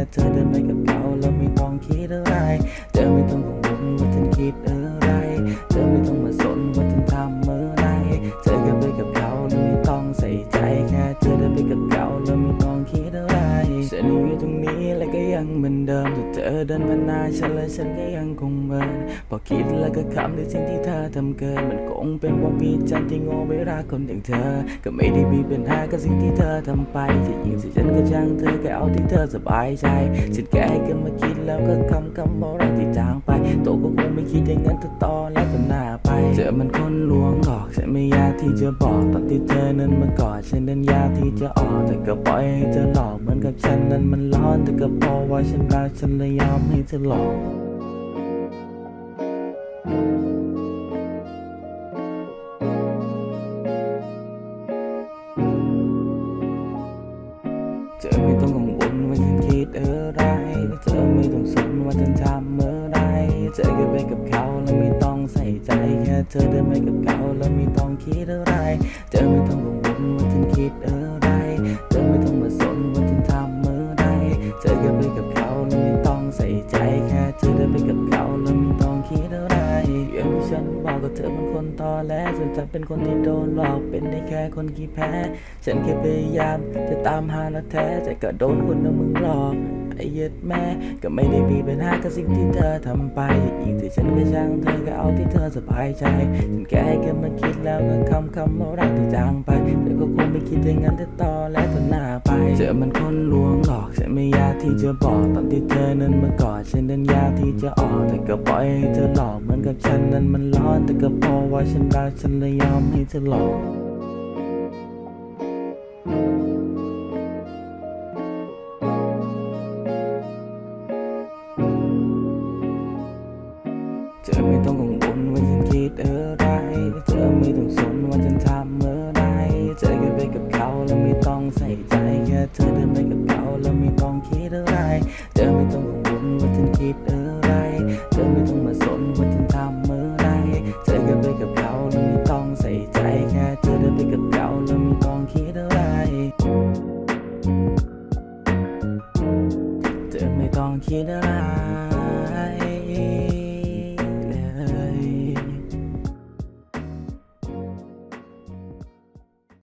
ค่เธอเดินไปกับเขาแล้วไม่ต้องคิดอะไร อเดินมานหน้าฉันเลยฉันก็ยังคงเมินพอคิดแล้วก็ขำในสิ่งที่เธอทำเกิน มันคงเป็นความผิดฉันที่โง่ไม่รักคนอย่างเธอ ก็ไม่ได้มีปัญหากับสิ่งที่เธอทำไปจะยิงสิฉันก็ช่างเธอแค่เอาที่เธอสบายใจฉันแค่ให้กันมาคิดแล้วก็คำคำบอกรักที่จางไปโตก็คงไม่คิดอย่างนั้นถ้าต่อแล้วก็หน้าไป เจอมันคนลวงหลอกฉันไม่อยากที่จะบอกตอนที่เธอนั้นมากอดฉันนั้นอยากที่จะออกแต่ก็ปล่อยให้เธอหลอกเหมือนกับฉันนั้นมันร้อนแต่ก็พอว่าฉันรักฉันเลยยอมให้เธอหลอก ใส่ใจแค่เธอเดินไปกับเขาแล้วไม่ต้องคิดอะไร เธอไม่ต้องกังวลว่าฉันคิดอะไร เธอไม่ต้องมาสนว่าฉันทำเมื่อไรเธอแค่ไปกับเขาแล้วไม่ต้องใส่ใจแค่เธอเดินไปกับเขาแล้วไม่ต้องคิดอะไรอย่างที่ฉันบอกกับเธอเป็นคนตอแหลส่วนฉันเป็นคนที่โดนหลอกเป็นได้แค่คนขี้แพ้ ฉันแค่พยายามจะตามหาและแท้แต่ก็โดนคนเอามึงหลอก ย็ดแม่ก็ไม่ได้มีปัญหากับสิ่งที่เธอทำไป อีกที่ฉันก็ช่างเธอก็เอาที่เธอสบายใจฉันแค่ให้แค่มาคิดแล้วก็คำคำเอารักที่จางไปเธอก็คงไม่คิดอย่างนั้นแต่ต่อและต่อหน้าไปเจอมันคนลวงหลอกฉันไม่อยากที่จะบอกตอนที่เธอนั้นมากอดฉันนั้นอยากที่จะออกแต่ก็ปล่อยให้เธอหลอกเหมือนกับฉันนั้นมันร้อนแต่ก็พอว่าฉันรักฉันเลยยอมให้เธอหลอก ต้องกังวลว่าฉันคิดอะไร เธอไม่ต้องสนว่าฉันทำเมื่อไรเธอแค่ไปกับเขาแล้วไม่ต้องใส่ใจแค่เธอเดินไปกับเขาแล้วไม่ต้องคิดอะไร เธอไม่ต้องกังวลว่าฉันคิดอะไร เธอไม่ต้องมาสนว่าฉันทำเมื่อไรเธอแค่ไปกับเขาแล้วไม่ต้องใส่ใจแค่เธอเดินไปกับเขาแล้วไม่ต้องคิดอะไร เธอไม่ต้องคิดอะไร